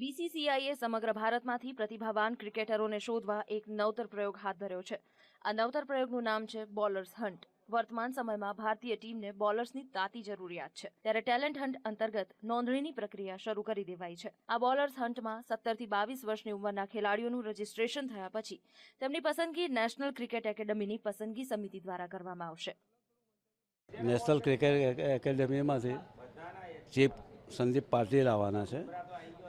બીસીસીઆઈએ સમગ્ર ભારતમાંથી પ્રતિભાવાન ક્રિકેટરોને શોધવા એક નવતર પ્રયોગ હાથ ધર્યો છે. આ નવતર પ્રયોગનું નામ છે બોલર્સ હન્ટ. વર્તમાન સમયમાં ભારતીય ટીમને બોલર્સની તાતી જરૂરિયાત છે. ત્યારે ટેલેન્ટ હન્ટ અંતર્ગત નોંધણીની પ્રક્રિયા શરૂ કરી દેવાઈ છે. આ બોલર્સ હન્ટમાં સત્તરથી બાવીસ વર્ષની ઉંમરના ખેલાડીઓનું રજીસ્ટ્રેશન થયા પછી તેમની પસંદગી નેશનલ ક્રિકેટ એકેડમીની પસંદગી સમિતિ દ્વારા કરવામાં આવશે. નેશનલ ક્રિકેટ એકેડેમીમાંથી ચીફ સંદીપ પાટીલ આવવાના છે.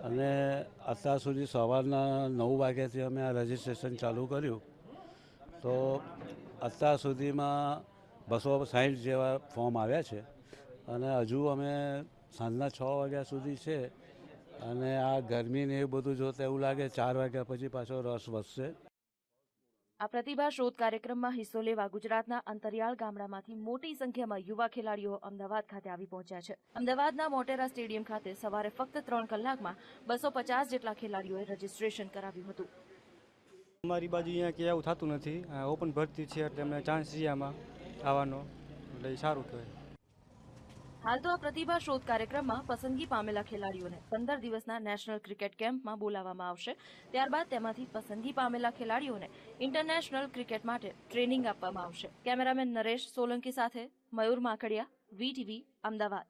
અને અત્યાર સુધી સવારના નવ વાગ્યાથી અમે આ રજિસ્ટ્રેશન ચાલુ કર્યું. તો અત્યાર સુધીમાં બસો સાઠ જેવા ફોર્મ આવ્યા છે. અને હજુ અમે સાંજના છ વાગ્યા સુધી છે. અને આ ગરમીને એ બધું જોતા એવું લાગે ચાર વાગ્યા પછી પાછો રસ વધશે. આ પ્રતિભા શોધ કાર્યક્રમમાં હિસ્સો લેવા ગુજરાતના અંતરિયાળ ગામડામાંથી મોટી સંખ્યામાં યુવા ખેલાડીઓ અમદાવાદ ખાતે આવી પહોંચ્યા છે. અમદાવાદના મોટેરા સ્ટેડિયમ ખાતે સવારે ફક્ત ત્રણ કલાકમાં બસો પચાસ જેટલા ખેલાડીઓએ રજીસ્ટ્રેશન કરાવ્યું હતું. અમારી બાજુ અહીંયા કે આવું થતું નથી. ઓપન ભરતી છે એટલે અમને ચાન્સ છે આમાં આવવાનો. એટલે સારું કહેવાય. હાલ તો આ પ્રતિભા શોધ કાર્યક્રમમાં પસંદગી પામેલા ખેલાડીઓને પંદર દિવસના નેશનલ ક્રિકેટ કેમ્પમાં બોલાવવામાં આવશે. ત્યારબાદ તેમાંથી પસંદગી પામેલા ખેલાડીઓને ઇન્ટરનેશનલ ક્રિકેટ માટે ટ્રેનિંગ આપવામાં આવશે. કેમેરામેન નરેશ સોલંકી સાથે મયુર માકડિયા વીટીવી અમદાવાદ.